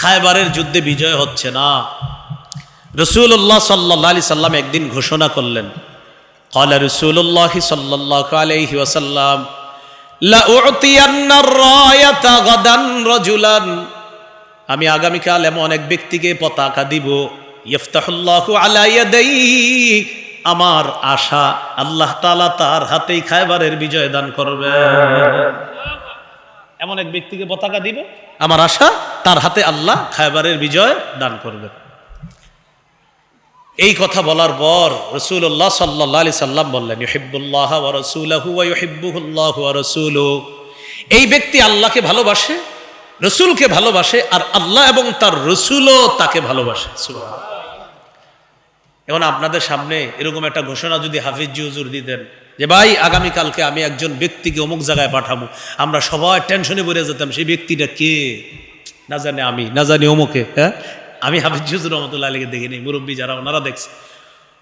খায়বারের যুদ্ধে বিজয় হচ্ছে না রসুল্লাহ সাল্লাহ আলি সাল্লাম একদিন ঘোষণা করলেন قال رسول الله صلى الله عليه وسلم لأعطين الراية غدا رجلا আমি আগামীকাল এমন এক ব্যক্তিকে পতাকা দিব ইফতাহুল্লাহু আলা ইয়াদাই আমার আশা আল্লাহ তাআলা তার হাতেই খায়বারের বিজয় দান করবে এমন এক ব্যক্তিকে পতাকা দিবে? আমার আশা, তার হাতে আল্লাহ খায়বারের বিজয় দান করবে। এই কথা বলার পর রসুল্লাহ সাল্লাহ সাল্লাম বললেন রসুলু এই ব্যক্তি আল্লাহকে ভালোবাসে, রসুলকে ভালোবাসে, আর আল্লাহ এবং তার রসুলও তাকে ভালোবাসে। এখন আপনাদের সামনে এরকম একটা ঘোষণা যদি হাফিজ জি হুজুর দিতেন যে ভাই, আগামীকালকে আমি একজন ব্যক্তিকে অমুক জায়গায় পাঠাবো। আমরা সবাই টেনশনে পড়ে যেতাম, সেই ব্যক্তিটা কে? না জানে আমি, না জানি অমুকে হ্যাঁ? আমি হাফিজ হুজুর রহমতুল্লাহ আলীকে দেখিনি মুরব্বী যারা ওনারা দেখছে।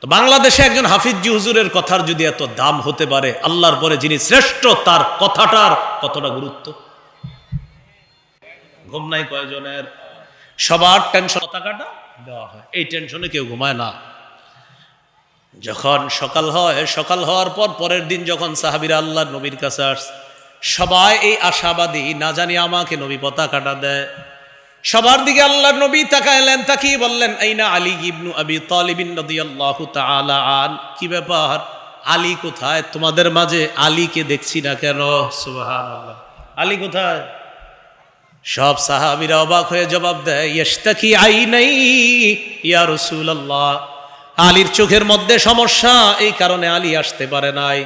তো বাংলাদেশে একজন হাফিজ হুজুরের কথার যদি এত দাম হতে পারে, আল্লাহর পরে যিনি শ্রেষ্ঠ, তার কথাটার কতটা গুরুত্ব? ঘুম নাই কয়জনের? সবার টেনশন পতাকাটা দেওয়া হয়। এই টেনশনে কেউ ঘুমায় না। যখন সকাল হয়, সকাল হওয়ার পর পরের দিন যখন সাহাবিরা আল্লাহ নবীর কাছে আস সবাই এই আশাবাদী, না জানি আমাকে নবী পতাকাটা দেয়। সবার দিকে আল্লাহ নবী তাকাইলেন, তাকিয়ে বললেন আইনা আলী ইবনু আবি তালিবিন রাদিয়াল্লাহু তাআলা আন। কি ব্যাপার? আলী কোথায়? তোমাদের মাঝে আলীকে দেখছি না কেন? সুবহানাল্লাহ। আলী কোথায়? সব সাহাবিরা অবাক হয়ে জবাব দেয় ইস্তাকি আই নাই ইয়া রসুল রসুল্লাহ আলীর চোখের মধ্যে সমস্যা, এই কারণে আলী আসতে পারে নাই।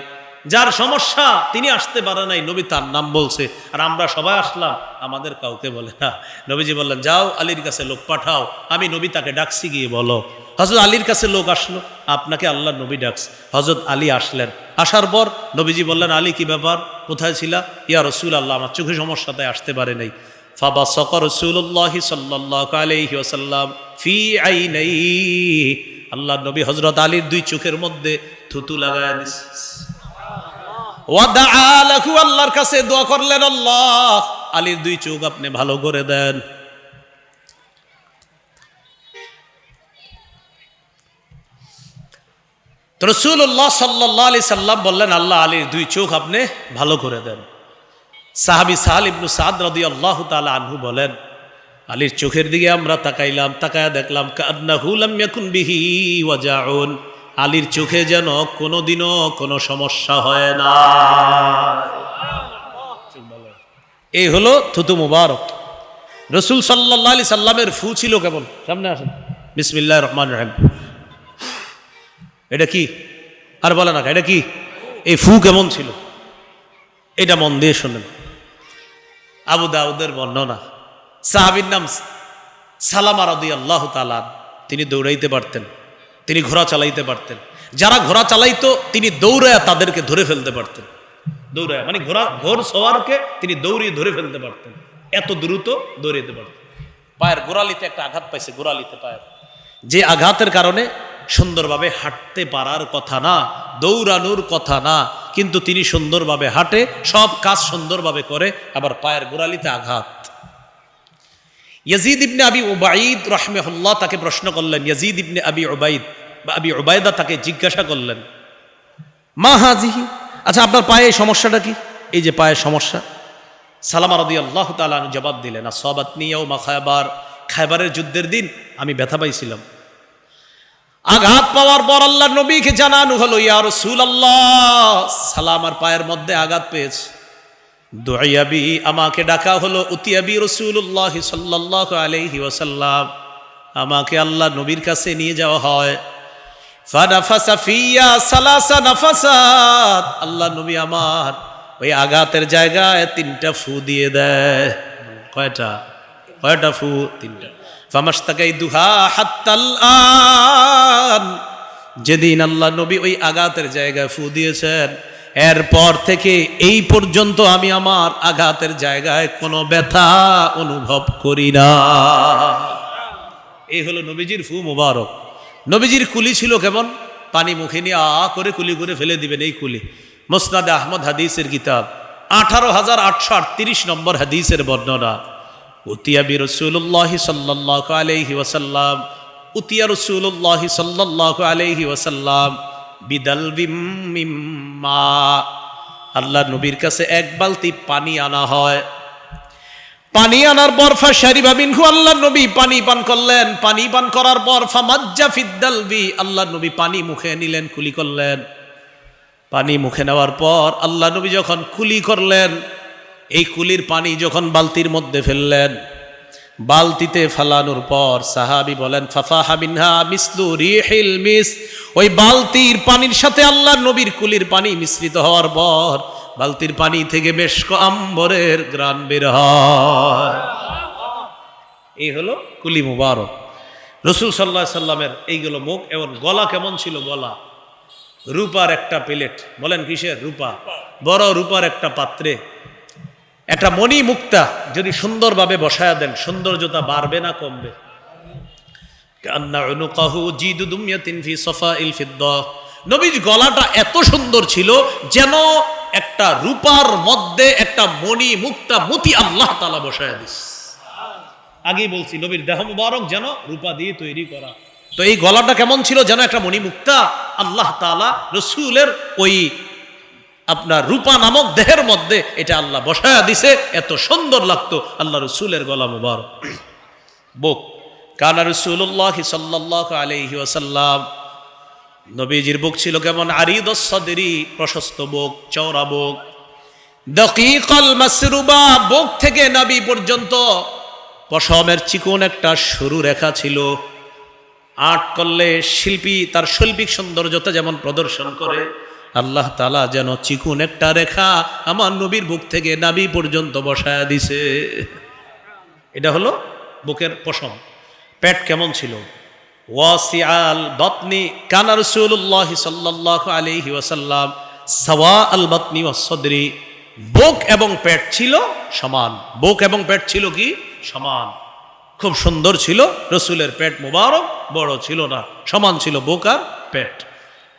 যার সমস্যা, তিনি আসতে পারে নাই, নবী তার নাম বলছে। আর আমরা সবাই আসলাম, আমাদের কাউকে বলে না। নবীজি বললেন, যাও, আলীর কাছে লোক পাঠাও, আমি নবী তাকে ডাকছি গিয়ে বলো। হজরত আলীর কাছে লোক আসলো, আপনাকে আল্লাহ নবী ডাকস হজরত আলী আসলেন। আসার পর নবীজি বললেন, আলী, কি ব্যাপার? কোথায় ছিলা? ইয়া রসুল আল্লাহ আমার চোখে সমস্যা তাই আসতে পারে নাই। ফাবা সকর রসুল্লাহ সাল্লাহ আলহি ওসাল্লাম ফি আই আল্লাহ নবী হজরত আলীর দুই চোখের মধ্যে থুতু লাগায় দিস আল্লাহর কাছে দোয়া করলেন আল্লাহ আলীর দুই চোখ আপনি ভালো করে দেন। রসুল্লাহ সাল্লাহ আলি সাল্লাম বললেন আল্লাহ আলীর দুই চোখ আপনি ভালো করে দেন। সাহাবি সাহাল ইবনু সাদ রদি আল্লাহ তালা আনহু বলেন আলীর চোখের দিকে আমরা তাকাইলাম, তাকায়া দেখলাম কান্নাহুলাম ইয়াকুন বিহি ওয়াজাউন। আলীর চোখে যেন কোনোদিনও কোনো সমস্যা হয় না। এই হলো থুতু মুবারক। রসুল সাল্লাহ আলি সাল্লামের ফু ছিল কেমন? সামনে আসেন। বিসমিল্লাহ রহমান রহিম। এটা কি? আর বলে না এটা কি? এই ফু কেমন ছিল? এটা মন দিয়ে শোনেন। আবু দাউদের বর্ণনা। সাহাবির নাম সালামা রদি আল্লাহ তালান তিনি দৌড়াইতে পারতেন, তিনি ঘোড়া চালাইতে পারতেন। যারা ঘোড়া চালাইতো, তিনি দৌড়ায় তাদেরকে ধরে ফেলতে পারতেন। দৌড়ায়া মানে ঘোড়া, ঘোর সওয়ারকে তিনি দৌড়িয়ে ধরে ফেলতে পারতেন। এত দ্রুত দৌড়াইতে পারতেন। পায়ের গোড়ালিতে একটা আঘাত পাইছে, গোড়ালিতে পায়ের। যে আঘাতের কারণে সুন্দরভাবে হাঁটতে পারার কথা না, দৌড়ানোর কথা না, কিন্তু তিনি সুন্দরভাবে হাঁটে, সব কাজ সুন্দরভাবে করে, আবার পায়ের গোড়ালিতে আঘাত। ইয়াজিদ ইবনে আবি ওবাইদ রহমেহুল্লাহ তাকে প্রশ্ন করলেন, ইয়াজিদ ইবনে আবি ওবাইদ বা আবি ওবায়দা তাকে জিজ্ঞাসা করলেন, মা হাজিহি? আচ্ছা আপনার পায়ে এই সমস্যাটা কি? এই যে পায়ের সমস্যা। সালামা রদি আল্লাহ তালু জবাব দিলেন আর সবাত নিয়েও মা খায়বার খায়বারের যুদ্ধের দিন আমি ব্যথা পাইছিলাম। আঘাত পাওয়ার পর আল্লাহ নবীকে জানানো হলো ইয়ার সুল আল্লাহ সালামার পায়ের মধ্যে আঘাত পেয়েছে। দোয়াবি আমাকে ডাকা হলো উতিয়াবি রসুল্লাহ সাল্লাহ আলহি ওসাল্লাম আমাকে আল্লাহ নবীর কাছে নিয়ে যাওয়া হয়। আল্লাহ নবী আমার ওই আঘাতের জায়গায় তিনটা ফু দিয়ে দেয়। কয়টা? কয়টা ফু? তিনটা। ফামাস্তাকাই দুহা হাত্তাল যেদিন আল্লাহ নবী ওই আঘাতের জায়গায় ফু দিয়েছেন এরপর থেকে এই পর্যন্ত আমি আমার আঘাতের জায়গায় কোনো ব্যথা অনুভব করি না। এই হলো নবীজির ফু মুবারক। নবীজির কুলি ছিল কেমন? পানি মুখে নিয়ে আ করে কুলি করে ফেলে দিবেন এই কুলি। মোসনাদে আহমদ হাদিসের কিতাব। আঠারো হাজার আটশো আটত্রিশ নম্বর হাদিসের বর্ণনা। উতিয়া বি রসুল্লাহ সাল্লাহ আলহি ওয়াসাল্লাম, উতিয়া রসুল্লাহ সাল্লাহ আলহি ওয়াসাল্লাম বিদাল বিম্মা আল্লাহ নবীর কাছে এক বালতি পানি আনা হয়। পানি আনার পর ফাশারি বাবিনহু আল্লাহ নবী পানি পান করলেন। পানি পান করার পর ফামাজ্জা ফিদ্দালবি আল্লাহ নবী পানি মুখে নিলেন, কুলি করলেন। পানি মুখে নেওয়ার পর আল্লাহ নবী যখন কুলি করলেন, এই কুলির পানি যখন বালতির মধ্যে ফেললেন বালতিতে ফালানোর পর সাহাবি বলেন ফাফা হাবিনহা মিসলু রিহিল মিস। ওই বালতির পানির সাথে আল্লাহ নবীর কুলির পানি মিশ্রিত হওয়ার পর বালতির পানি থেকে বেশ আম্বরের গ্রান বের এই হলো কুলি মুবারক। রসুল সাল্লাহ সাল্লামের এইগুলো মুখ এবং গলা কেমন ছিল? গলা। রূপার একটা প্লেট। বলেন কিসের? রূপা। বড় রূপার একটা পাত্রে একটা মণি মুক্তা যদি সুন্দরভাবে বসায়া দেন, সৌন্দর্যতা বাড়বে না কমবে। নবীর গলাটা এত সুন্দর ছিল যেন একটা রূপার মধ্যে একটা মণি মুক্তা মতি আল্লাহ তালা বসায়া দিস। আগেই বলছি, নবীর দেহ মুবারক যেন রূপা দিয়ে তৈরি করা। তো এই গলাটা কেমন ছিল যেন একটা মণিমুক্তা আল্লাহ তালা রসুলের ওই আপনার রূপা নামক দেহের মধ্যে এটা আল্লাহ বসায়া দিছে। এত সুন্দর লাগতো। আল্লাহ রসুলের গলা মুবারক। বুক। কানা রসুল্লাহ সাল্লাহ আলহি ওয়াসাল্লাম। নবীজির বুক ছিল কেমন? আরিদ সদেরি প্রশস্ত বুক, চওড়া বুক। দকিকল মাসরুবা, বুক থেকে নবী পর্যন্ত পশমের চিকন একটা সরু রেখা ছিল। আর্ট করলে শিল্পী তার শৈল্পিক সৌন্দর্যতা যেমন প্রদর্শন করে আল্লাহ তালা যেন চিকুন একটা রেখা আমার নবীর বুক থেকে নাবি পর্যন্ত বসায়া দিছে। এটা হলো বুকের পশম। পেট কেমন ছিল? ওয়াসিআল বতনি কানা রসুল্লাহ সাল্লাহ আলহি ওয়াসাল্লাম সাওয়া আল বতনি ওয়াসদরি বুক এবং পেট ছিল সমান। বুক এবং পেট ছিল কি? সমান। খুব সুন্দর ছিল। রসুলের পেট মুবারক বড় ছিল না। সমান ছিল বুক আর পেট।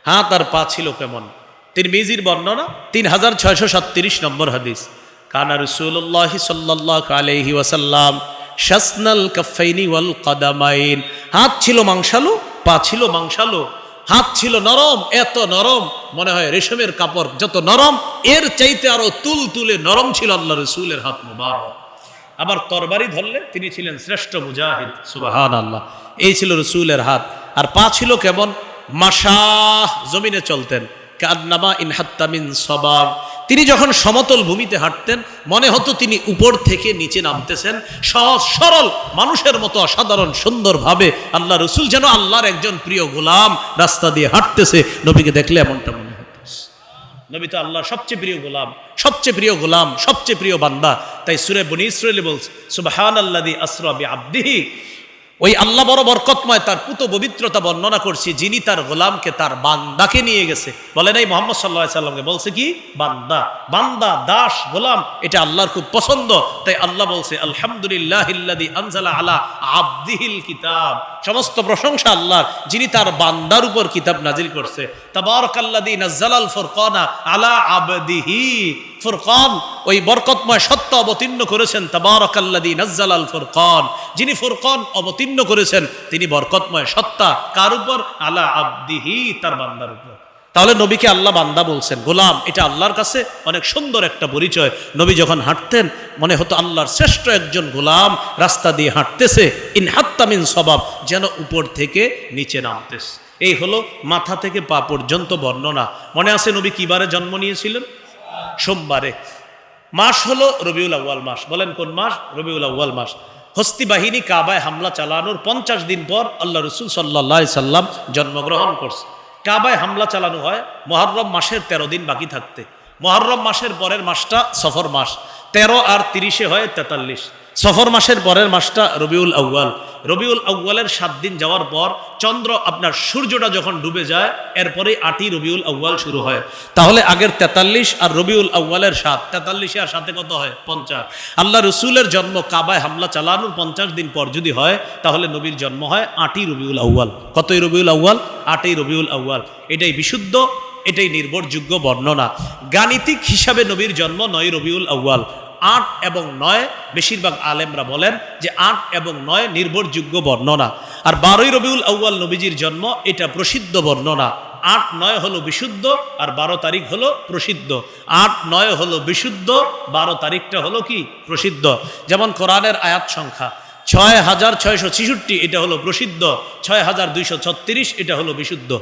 হাত আর পা ছিল কেমন? তিন মিজির বর্ণনা তিন হাজার ছয়শো সাতত্রিশ নম্বর হাদিস। কানা রসুল্লাহ সাল্লাহ আলহি ওয়াসাল্লাম শাসনাল কাফাইনি ওয়াল কাদামাইন। হাত ছিল মাংসালু, পা ছিল মাংসালু। হাত ছিল নরম, এত নরম, মনে হয় রেশমের কাপড়, যত নরম, এর চাইতে আরও তুল তুলে নরম ছিল আল্লাহ রসুলের হাত মুবারক। আবার তরবারি ধরলে তিনি ছিলেন শ্রেষ্ঠ মুজাহিদ সুবাহান আল্লাহ এই ছিল রসুলের হাত। আর পা ছিল কেমন? মাসাহ জমিনে চলতেন। কাদনামা ইনহাত্তামিন সবাব তিনি যখন সমতল ভূমিতে হাঁটতেন, মনে হতো তিনি উপর থেকে নিচে নামতেছেন। সহজ, সরল, মানুষের মতো অসাধারণ, সুন্দরভাবে আল্লাহ রসুল যেন আল্লাহর একজন প্রিয় গোলাম রাস্তা দিয়ে হাঁটতেছে, নবীকে দেখলে এমনটা মনে হতেছে নবী তো আল্লাহর সবচেয়ে প্রিয় গোলাম, সবচেয়ে প্রিয় গোলাম, সবচেয়ে প্রিয় বান্দা। তাই সুরে বনি ইসরায়েলি বলছে সুবাহান আল্লাদি আসরাবি আব্দিহি ওই আল্লাহ বড় বরকতময়, তার পুত পবিত্রতা বর্ণনা করছি, যিনি তার গোলামকে, তার বান্দাকে নিয়ে গেছে। বলেন এই মোহাম্মদ সাল্লাহ সাল্লামকে, বলছে কি? বান্দা। বান্দা, দাস, গোলাম, এটা আল্লাহর খুব পছন্দ। তাই আল্লাহ বলছে আলহামদুলিল্লাহ আনজালা আলা আব্দিহিল কিতাব। সমস্ত প্রশংসা আল্লাহর, যিনি তার বান্দার উপর কিতাব নাজিল করছে। তাবারকাল্লাদি নাজ্জালাল ফুরকানা আলা আবদিহি। ফুরকান, ওই বরকতময় সত্য অবতীর্ণ করেছেন তাবারকাল্লাদি নাজ্জালাল ফুরকান। যিনি ফুরকান অবতীর্ণ করেছেন, তিনি বরকতময় সত্তা কার উপর? আলা আব্দিহি, তার বান্দার উপর। তাহলে নবীকে আল্লাহ বান্দা বলছেন, গোলাম, এটা আল্লাহর কাছে অনেক সুন্দর একটা পরিচয়। নবী যখন হাঁটতেন, মনে হতো আল্লাহর শ্রেষ্ঠ একজন গোলাম রাস্তা দিয়ে হাঁটতেছে, ইন হাত্তামিন স্বভাব যেন উপর থেকে নিচে নামতেছে। এই হলো মাথা থেকে পা পর্যন্ত বর্ণনা। মনে আছে নবী কিবারে জন্ম নিয়েছিলেন? সোমবারে। মাস হলো রবিউল আউ্য়াল মাস। বলেন কোন মাস? রবিউল আউ্য়াল মাস। হস্তি বাহিনী কাবায় হামলা চালানোর পঞ্চাশ দিন পর আল্লাহ রসুল সাল্লাহ সাল্লাম জন্মগ্রহণ করছে। কাবায় হামলা চালানো হয় মহরম মাসের তেরো দিন বাকি থাকতে। মহরম মাসের পরের মাসটা সফর মাস। তেরো আর তিরিশে হয় তেতাল্লিশ। সফর মাসের পরের মাসটা রবিউল আউ্য়াল। রবিউল আউ্য়ালের সাত দিন যাওয়ার পর চন্দ্র আপনার সূর্যটা যখন ডুবে যায় এরপরে আটই রবিউল আউ্য়াল শুরু হয়। তাহলে আগের তেতাল্লিশ আর রবিউল আউ্য়ালের সাত। তেতাল্লিশে আর সাথে কত হয়? পঞ্চাশ। আল্লাহ রসুলের জন্ম কাবায় হামলা চালানোর পঞ্চাশ দিন পর যদি হয়, তাহলে নবীর জন্ম হয় আটই রবিউল আউ্য়াল। কতই রবিউল আউ্য়াল? আটই রবিউল আউ্য়াল। এটাই বিশুদ্ধ, এটাই নির্ভরযোগ্য বর্ণনা। গাণিতিক হিসাবে নবীর জন্ম নয় রবিউল আউ্য়াল। আট এবং নয়, বেশিরভাগ আলেমরা বলেন যে আট এবং নয় নির্ভরযোগ্য বর্ণনা। আর বারোই রবিউল আউ্য়াল নবীজির জন্ম এটা প্রসিদ্ধ বর্ণনা। আট, নয় হলো বিশুদ্ধ আর বারো তারিখ হলো প্রসিদ্ধ। আট, নয় হলো বিশুদ্ধ, বারো তারিখটা হলো কি? প্রসিদ্ধ। যেমন কোরআনের আয়াত সংখ্যা। ছয় হাজার ছয়শো ছেষট্টি, এটা হলো প্রসিদ্ধ। ছয় হাজার দুইশো ছত্রিশ, এটা হলো বিশুদ্ধ।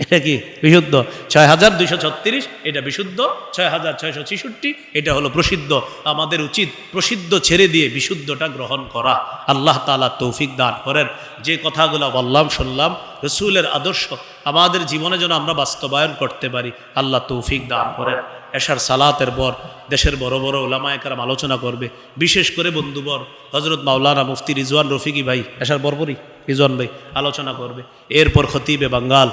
এটা কি বিশুদ্ধ? ছয় হাজার দুইশো ছত্রিশ, এটা বিশুদ্ধ। ছয় হাজার ছয়শো ছেষট্টি, এটা হলো প্রসিদ্ধ। আমাদের উচিত প্রসিদ্ধ ছেড়ে দিয়ে বিশুদ্ধটা গ্রহণ করা। আল্লাহ তালা তৌফিক দান করেন। যে কথাগুলো বললাম, শুনলাম, রসুলের আদর্শ, আমাদের জীবনে যেন আমরা বাস্তবায়ন করতে পারি, আল্লাহ তৌফিক দান করেন। এশার সালাতের পর দেশের বড় বড় ওলামায়কারাম আলোচনা করবে। বিশেষ করে বন্ধুবর হজরত মাওলানা মুফতি রিজওয়ান রফিকি ভাই, এশার বরবরই রিজওয়ান ভাই আলোচনা করবে। এরপর খতিবে বাঙ্গাল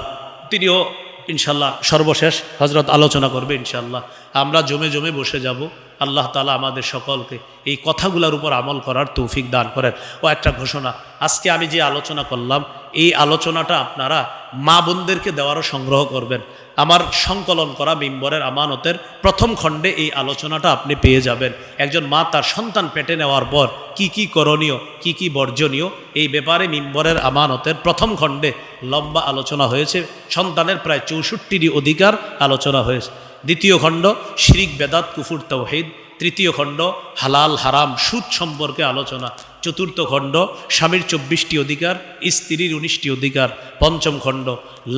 তিনিও ইনশাল্লাহ সর্বশেষ হজরত আলোচনা করবে ইনশাল্লাহ। আমরা জমে জমে বসে যাব। আল্লাহ তালা আমাদের সকলকে এই কথাগুলোর উপর আমল করার তৌফিক দান করেন। ও একটা ঘোষণা, আজকে আমি যে আলোচনা করলাম, এই আলোচনাটা আপনারা মা বোনদেরকে দেওয়ারও সংগ্রহ করবেন। আমার সংকলন করা মিম্বরের আমানতের প্রথম খণ্ডে এই আলোচনাটা আপনি পেয়ে যাবেন। একজন মা তার সন্তান পেটে নেওয়ার পর কি কি করণীয়, কি কি বর্জনীয়, এই ব্যাপারে মিম্বরের আমানতের প্রথম খণ্ডে লম্বা আলোচনা হয়েছে। সন্তানের প্রায় চৌষট্টিটি অধিকার আলোচনা হয়েছে। দ্বিতীয় খণ্ড, শিরিক বেদাত, কুফুর তৌহিদ তৃতীয় খণ্ড, হালাল, হারাম, সুদ সম্পর্কে আলোচনা। চতুর্থ খণ্ড, স্বামীর চব্বিশটি অধিকার, স্ত্রীর উনিশটি অধিকার, পঞ্চম খণ্ড,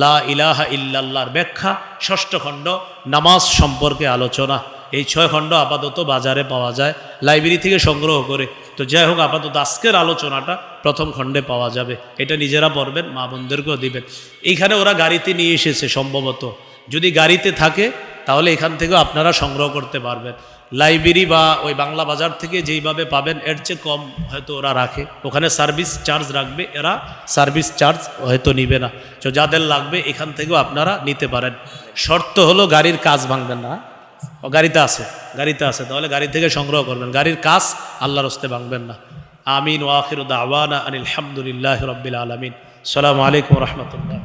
লা ইলাহা ইল্লাল্লাহর ব্যাখ্যা, ষষ্ঠ খণ্ড, নামাজ সম্পর্কে আলোচনা। এই ছয় খণ্ড আপাতত বাজারে পাওয়া যায়, লাইব্রেরি থেকে সংগ্রহ করে। তো যাই হোক, আপাতত আজকের আলোচনাটা প্রথম খণ্ডে পাওয়া যাবে। এটা নিজেরা পড়বেন, মা বোনদেরকেও দিবেন। এইখানে ওরা গাড়িতে নিয়ে এসেছে সম্ভবত। যদি গাড়িতে থাকে, তাহলে এখান থেকেও আপনারা সংগ্রহ করতে পারবেন। লাইব্রেরি বা ওই বাংলা বাজার থেকে যেইভাবে পাবেন, এর চেয়ে কম হয়তো ওরা রাখে। ওখানে সার্ভিস চার্জ রাখবে, এরা সার্ভিস চার্জ হয়তো নিবে না। তো যাদের লাগবে, এখান থেকেও আপনারা নিতে পারেন। শর্ত হলো গাড়ির কাজ ভাঙবেন না ও গাড়িতে আছে গাড়িতে আছে, তাহলে গাড়ি থেকে সংগ্রহ করবেন। গাড়ির কাজ আল্লাহর হস্তে ভাঙবেন না। আমিন ওয়াখির দাওয়ানা আনিল হামদুলিল্লাহ রব্বিল আলমিন। সালামু আলাইকুম রহমতুল্লাহ।